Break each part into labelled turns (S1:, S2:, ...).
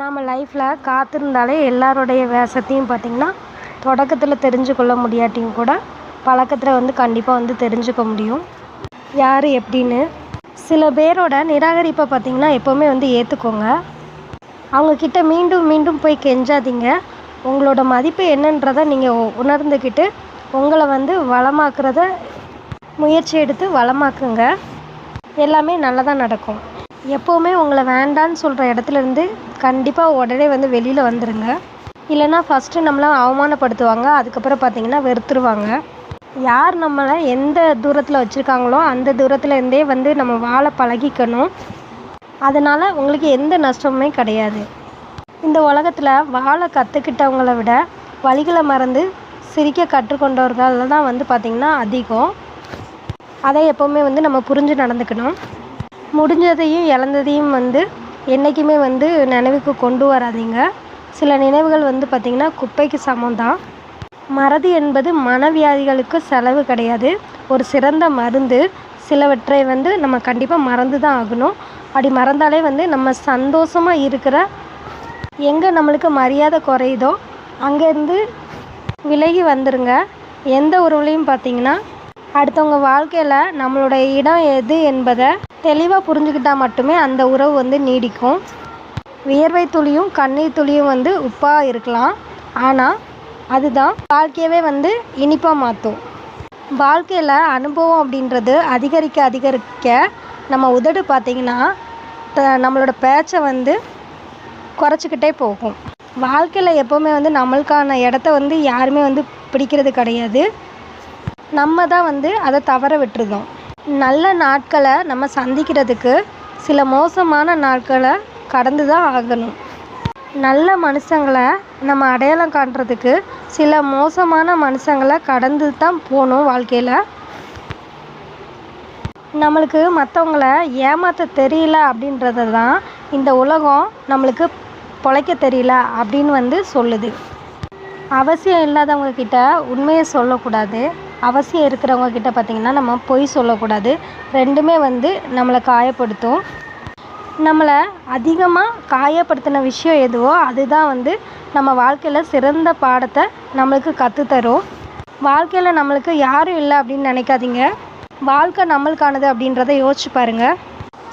S1: நாம் லைஃப்பில் காத்திருந்தாலே எல்லாருடைய வேஷத்தையும் பார்த்திங்கன்னா தொடக்கத்தில் தெரிஞ்சு கொள்ள முடியாட்டியும் கூட பழக்கத்தில் வந்து கண்டிப்பாக வந்து தெரிஞ்சுக்க முடியும். யார் எப்படின்னு சில பேரோட நிராகரிப்பை பார்த்திங்கன்னா எப்போவுமே வந்து ஏற்றுக்கோங்க அவங்கக்கிட்ட மீண்டும் மீண்டும் போய் கெஞ்சாதீங்க. உங்களோட மதிப்பு என்னன்றதை நீங்கள் உணர்ந்துக்கிட்டு உங்களை வந்து வளமாக்குறத முயற்சி எடுத்து வளமாக்குங்க. எல்லாமே நல்லதாக நடக்கும். எப்போவுமே உங்களை வேண்டான்னு சொல்கிற இடத்துலேருந்து கண்டிப்பாக உடனே வந்து வெளியில் வந்துடுங்க இல்லைன்னா ஃபஸ்ட்டு நம்மளை அவமானப்படுத்துவாங்க. அதுக்கப்புறம் பார்த்திங்கன்னா வெறுத்துருவாங்க. யார் நம்மளை எந்த தூரத்தில் வச்சுருக்காங்களோ அந்த தூரத்தில் இருந்தே வந்து நம்ம வாழ பழகிக்கணும். அதனால் உங்களுக்கு எந்த நஷ்டமுமே கிடையாது. இந்த உலகத்தில் வாழ கற்றுக்கிட்டவங்கள விட வழிகளை மறந்து சிரிக்க கற்றுக்கொண்டவர்கள் தான் வந்து பார்த்திங்கன்னா அதிகம். அதை எப்போவுமே வந்து நம்ம புரிஞ்சு நடந்துக்கணும். முடிஞ்சதையும் இழந்ததையும் வந்து என்றைக்குமே வந்து நினைவுக்கு கொண்டு வராதீங்க. சில நினைவுகள் வந்து பார்த்திங்கன்னா குப்பைக்கு சமம் தான் மறதி என்பது மனவியாதிகளுக்கு செலவு கிடையாது. ஒரு சிறந்த மருந்து சிலவற்றை வந்து நம்ம கண்டிப்பாக மறந்து தான் ஆகணும். அப்படி மறந்தாலே வந்து நம்ம சந்தோஷமாக இருக்கிற எங்கே நம்மளுக்கு மரியாதை குறையுதோ அங்கேருந்து விலகி வந்துடுங்க எந்த உறவுலையும் பார்த்தீங்கன்னா அடுத்தவங்க வாழ்க்கையில் நம்மளோட இடம் எது என்பதை தெளிவாக புரிஞ்சுக்கிட்டால் மட்டுமே அந்த உறவு வந்து நீடிக்கும். வியர்வை துளியும் கண்ணீர் துளியும் வந்து உப்பாக இருக்கலாம். ஆனால் அதுதான் வாழ்க்கையவே வந்து இனிப்பாக மாற்றும் வாழ்க்கையில் அனுபவம் அப்படின்றது அதிகரிக்க அதிகரிக்க நம்ம உதடு பார்த்திங்கன்னா த நம்மளோட பேச்சை வந்து குறைச்சிக்கிட்டே போகும். வாழ்க்கையில் எப்போவுமே வந்து நம்மளுக்கான இடத்த வந்து யாருமே வந்து பிடிக்கிறது கிடையாது. நம்ம தான் வந்து அதை தவற விட்டுருதோம். நல்ல நாட்களை நம்ம சந்திக்கிறதுக்கு சில மோசமான நாட்களை கடந்து தான் ஆகணும். நல்ல மனுஷங்களை நம்ம அடையாளம் காண்றதுக்கு சில மோசமான மனுஷங்களை கடந்து தான் போகணும் வாழ்க்கையில். நம்மளுக்கு மற்றவங்கள ஏமாற்ற தெரியல அப்படின்றது தான் இந்த உலகம் நம்மளுக்கு பொழைக்க தெரியல அப்படின்னு வந்து சொல்லுது. அவசியம் இல்லாதவங்க கிட்ட உண்மையை சொல்லக்கூடாது. அவசியம் இருக்கிறவங்க கிட்ட பார்த்திங்கன்னா நம்ம பொய் சொல்லக்கூடாது. ரெண்டுமே வந்து நம்மளை காயப்படுத்தும். நம்மளை அதிகமாக காயப்படுத்தின விஷயம் எதுவோ அதுதான் வந்து நம்ம வாழ்க்கையில் சிறந்த பாடத்தை நம்மளுக்கு கற்றுத்தரும் வாழ்க்கையில் நம்மளுக்கு யாரும் இல்லை அப்படின்னு நினைக்காதீங்க. வாழ்க்கை நம்மளுக்கானது அப்படின்றத யோசிச்சு பாருங்கள்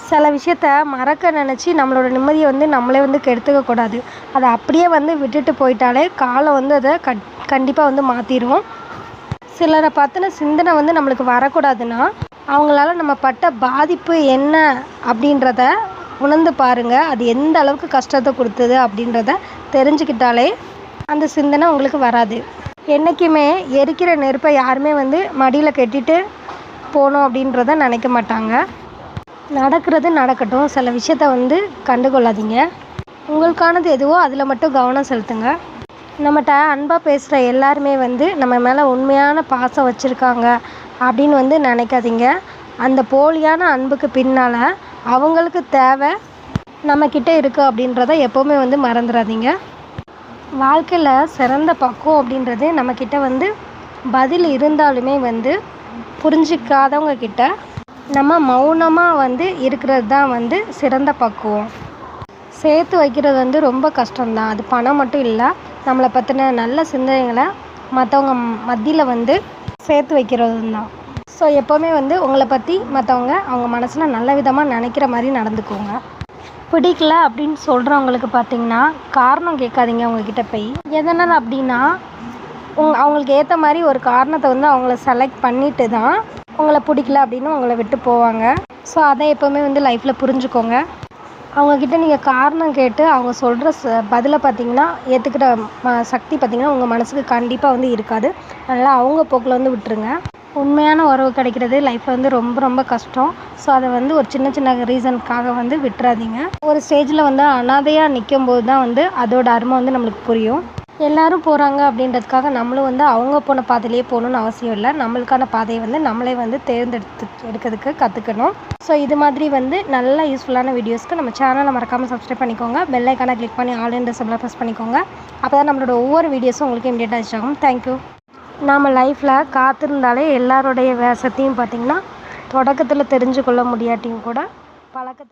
S1: சில விஷயத்த மறக்க நினச்சி நம்மளோட நிம்மதியை வந்து நம்மளே வந்து கெடுத்துக்க கூடாது. அதை அப்படியே வந்து விட்டுட்டு போயிட்டாலே காலம் வந்து அதை கட் கண்டிப்பாக வந்து மாற்றிடுவோம் சிலரை பார்த்தின சிந்தனை வந்து நம்மளுக்கு வரக்கூடாதுன்னா அவங்களால நம்ம பட்ட பாதிப்பு என்ன அப்படின்றத உணர்ந்து பாருங்கள் அது எந்த அளவுக்கு கஷ்டத்தை கொடுத்தது அப்படின்றத தெரிஞ்சுக்கிட்டாலே அந்த சிந்தனை உங்களுக்கு வராது. என்றைக்குமே எரிக்கிற நெருப்பை யாருமே வந்து மடியில் கட்டிட்டு போகணும் அப்படின்றத நினைக்க மாட்டாங்க. நடக்கிறது நடக்கட்டும். சில விஷயத்த வந்து கண்டுகொள்ளாதீங்க. உங்களுக்கானது எதுவோ அதில் மட்டும் கவனம் செலுத்துங்க. நம்மகிட்ட அன்பாக பேசுகிற எல்லாருமே வந்து நம்ம மேலே உண்மையான பாசம் வச்சுருக்காங்க அப்படின்னு வந்து நினைக்காதீங்க. அந்த போலியான அன்புக்கு பின்னால் அவங்களுக்கு தேவை நம்மக்கிட்ட இருக்குது அப்படின்றத எப்போவுமே வந்து மறந்துடாதீங்க வாழ்க்கையில் சிறந்த பக்குவம் அப்படின்றது நம்மக்கிட்ட வந்து பதில் இருந்தாலுமே வந்து புரிஞ்சிக்காதவங்க கிட்ட நம்ம மௌனமாக வந்து இருக்கிறது தான் வந்து சிறந்த பக்குவம். சேர்த்து வைக்கிறது வந்து ரொம்ப கஷ்டம்தான். அது பணம் மட்டும் இல்லை நம்மளை பற்றின நல்ல சிந்தனைகளை மற்றவங்க மத்தியில் வந்து சேர்த்து வைக்கிறது தான் ஸோ எப்போவுமே வந்து உங்களை பற்றி மற்றவங்க அவங்க மனசில் நல்ல விதமாக நினைக்கிற மாதிரி நடந்துக்கோங்க. பிடிக்கல அப்படின்னு சொல்கிறவங்களுக்கு பார்த்தீங்கன்னா காரணம் கேட்காதீங்க அவங்கக்கிட்ட போய். எதனால் அப்படின்னா உங் அவங்களுக்கு ஏற்ற மாதிரி ஒரு காரணத்தை வந்து அவங்கள செலக்ட் பண்ணிட்டு தான் உங்களை பிடிக்கல அப்படின்னு உங்களை விட்டு போவாங்க. ஸோ அதை எப்போவுமே வந்து லைஃப்பில் புரிஞ்சுக்கோங்க. அவங்கக்கிட்ட நீங்கள் காரணம் கேட்டு அவங்க சொல்கிற ச பதிலை பார்த்தீங்கன்னா ஏற்றுக்கிற ம சக்தி பார்த்திங்கன்னா உங்கள் மனசுக்கு கண்டிப்பாக வந்து இருக்காது. அதனால் அவங்க போக்கில் வந்து விட்டுருங்க. உண்மையான உறவு கிடைக்கிறது லைஃப்பில் வந்து ரொம்ப ரொம்ப கஷ்டம். ஸோ அதை வந்து ஒரு சின்ன சின்ன ரீசனுக்காக வந்து விட்டுறாதீங்க. ஒரு ஸ்டேஜில் வந்து அனாதையாக நிற்கும் போது தான் வந்து அதோட அருமை வந்து நம்மளுக்கு புரியும். எல்லாரும் போகிறாங்க அப்படின்றதுக்காக நம்மளும் வந்து அவங்க போன பாதையிலே போகணுன்னு அவசியம் இல்லை. நம்மளுக்கான பாதையை வந்து நம்மளே வந்து தேர்ந்தெடுத்து எடுக்கிறதுக்கு கற்றுக்கணும் ஸோ இது மாதிரி வந்து நல்ல யூஸ்ஃபுல்லான வீடியோஸ்க்கு நம்ம சேனலை மறக்காமல் சப்ஸ்கிரைப் பண்ணிக்கோங்க. பெல் ஐக்கானை கிளிக் பண்ணி ஆல் இன் சிம்பிளாக ப்ரெஸ் பண்ணிக்கோங்க. அப்போ தான் நம்மளோட ஒவ்வொரு வீடியோஸும் உங்களுக்கு இமீடியட்டாக ரீச் ஆகும். தேங்க்யூ நாம் லைஃப்பில் காத்திருந்தாலே எல்லாருடைய வேஷத்தையும் பார்த்திங்கன்னா தொடக்கத்தில் தெரிஞ்சு கொள்ள முடியாட்டியும் கூட பழக்கத்தில்